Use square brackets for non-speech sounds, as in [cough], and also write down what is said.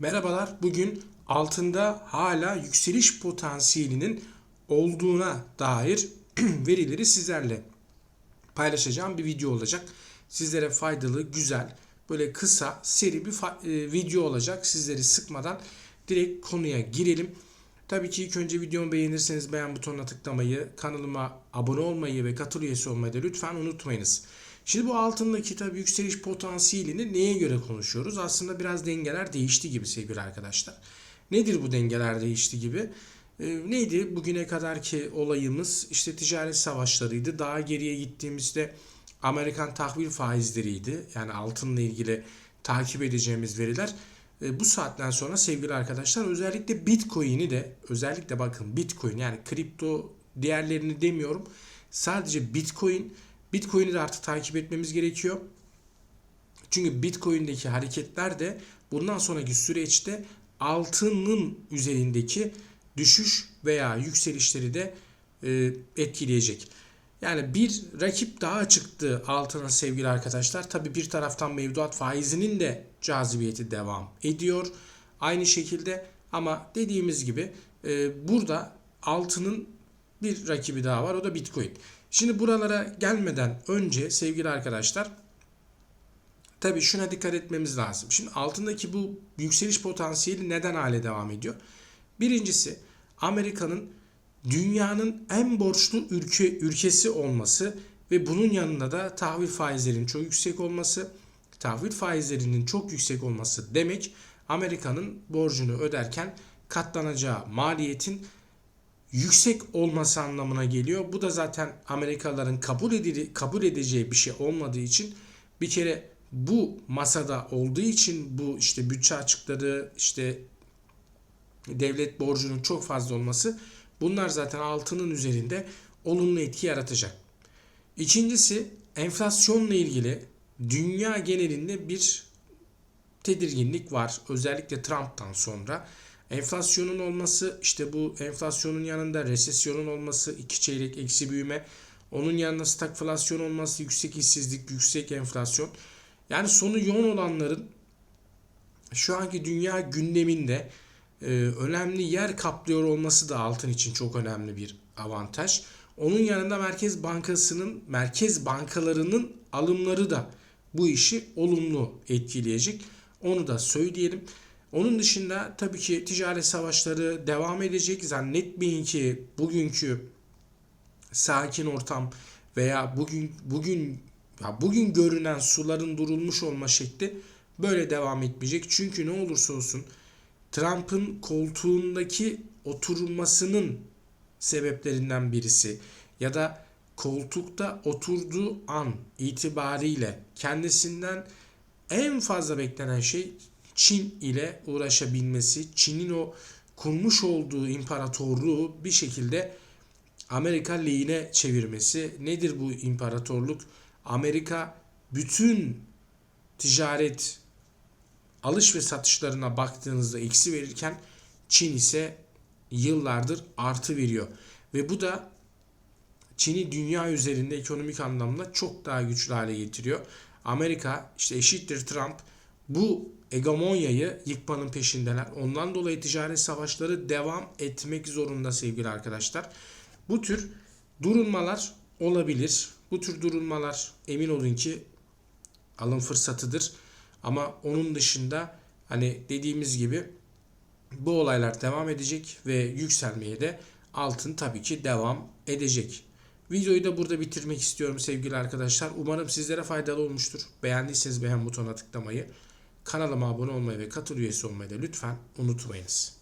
Merhabalar. Bugün altında hala yükseliş potansiyelinin olduğuna dair [clears throat] verileri sizlerle paylaşacağım bir video olacak. Sizlere faydalı, güzel, böyle kısa, seri bir e, video olacak. Sizleri sıkmadan direkt konuya girelim. Tabii ki ilk önce videomu beğenirseniz beğen butonuna tıklamayı, kanalıma abone olmayı ve katıl üyesi olmayı da lütfen unutmayınız. Şimdi bu altındaki tabii yükseliş potansiyelini neye göre konuşuyoruz? Aslında biraz dengeler değişti gibi sevgili arkadaşlar. Nedir bu dengeler değişti gibi? Ee, neydi bugüne kadarki olayımız? İşte ticaret savaşlarıydı. Daha geriye gittiğimizde Amerikan tahvil faizleriydi. Yani altınla ilgili takip edeceğimiz veriler. E, bu saatten sonra sevgili arkadaşlar özellikle Bitcoin'i de özellikle bakın Bitcoin yani kripto diğerlerini demiyorum. Sadece Bitcoin Bitcoin'i de artık takip etmemiz gerekiyor. Çünkü Bitcoin'deki hareketler de bundan sonraki süreçte altının üzerindeki düşüş veya yükselişleri de e, etkileyecek. Yani bir rakip daha çıktı altına sevgili arkadaşlar. Tabi bir taraftan mevduat faizinin de cazibiyeti devam ediyor. Aynı şekilde ama dediğimiz gibi e, burada altının bir rakibi daha var o da Bitcoin. Şimdi buralara gelmeden önce sevgili arkadaşlar tabi şuna dikkat etmemiz lazım. Şimdi altındaki bu yükseliş potansiyeli neden hale devam ediyor? Birincisi Amerika'nın dünyanın en borçlu ülke ülkesi olması ve bunun yanında da tahvil faizlerinin çok yüksek olması, tahvil faizlerinin çok yüksek olması demek Amerika'nın borcunu öderken katlanacağı maliyetin yüksek olması anlamına geliyor. Bu da zaten Amerikalıların kabul edili, kabul edeceği bir şey olmadığı için bir kere bu masada olduğu için bu işte bütçe açıkları işte devlet borcunun çok fazla olması bunlar zaten altının üzerinde olumlu etki yaratacak. İkincisi enflasyonla ilgili dünya genelinde bir tedirginlik var. Özellikle Trump'tan sonra. Enflasyonun olması işte bu enflasyonun yanında resesyonun olması, iki çeyrek eksi büyüme, onun yanında stagflasyon olması, yüksek işsizlik, yüksek enflasyon. Yani sonu yoğun olanların şu anki dünya gündeminde e, önemli yer kaplıyor olması da altın için çok önemli bir avantaj. Onun yanında Merkez Bankası'nın, merkez bankalarının alımları da bu işi olumlu etkileyecek. Onu da söyleyelim. Onun dışında tabii ki ticaret savaşları devam edecek. Zannetmeyin ki bugünkü sakin ortam veya bugün bugün ya bugün görünen suların durulmuş olma şekli böyle devam etmeyecek. Çünkü ne olursa olsun Trump'ın koltuğundaki oturmasının sebeplerinden birisi ya da koltukta oturduğu an itibariyle kendisinden en fazla beklenen şey Çin ile uğraşabilmesi, Çin'in o kurmuş olduğu imparatorluğu bir şekilde Amerika lehine çevirmesi. Nedir bu imparatorluk? Amerika bütün ticaret alış ve satışlarına baktığınızda eksi verirken Çin ise yıllardır artı veriyor. Ve bu da Çin'i dünya üzerinde ekonomik anlamda çok daha güçlü hale getiriyor. Amerika işte eşittir Trump bu hegemonyayı yıkmanın peşindeler. Ondan dolayı ticaret savaşları devam etmek zorunda sevgili arkadaşlar. Bu tür durulmalar olabilir. Bu tür durulmalar emin olun ki alım fırsatıdır. Ama onun dışında hani dediğimiz gibi bu olaylar devam edecek ve yükselmeye de altın tabii ki devam edecek. Videoyu da burada bitirmek istiyorum sevgili arkadaşlar. Umarım sizlere faydalı olmuştur. Beğendiyseniz beğen butonuna tıklamayı, kanalıma abone olmayı ve katıl üyesi olmayı da lütfen unutmayınız.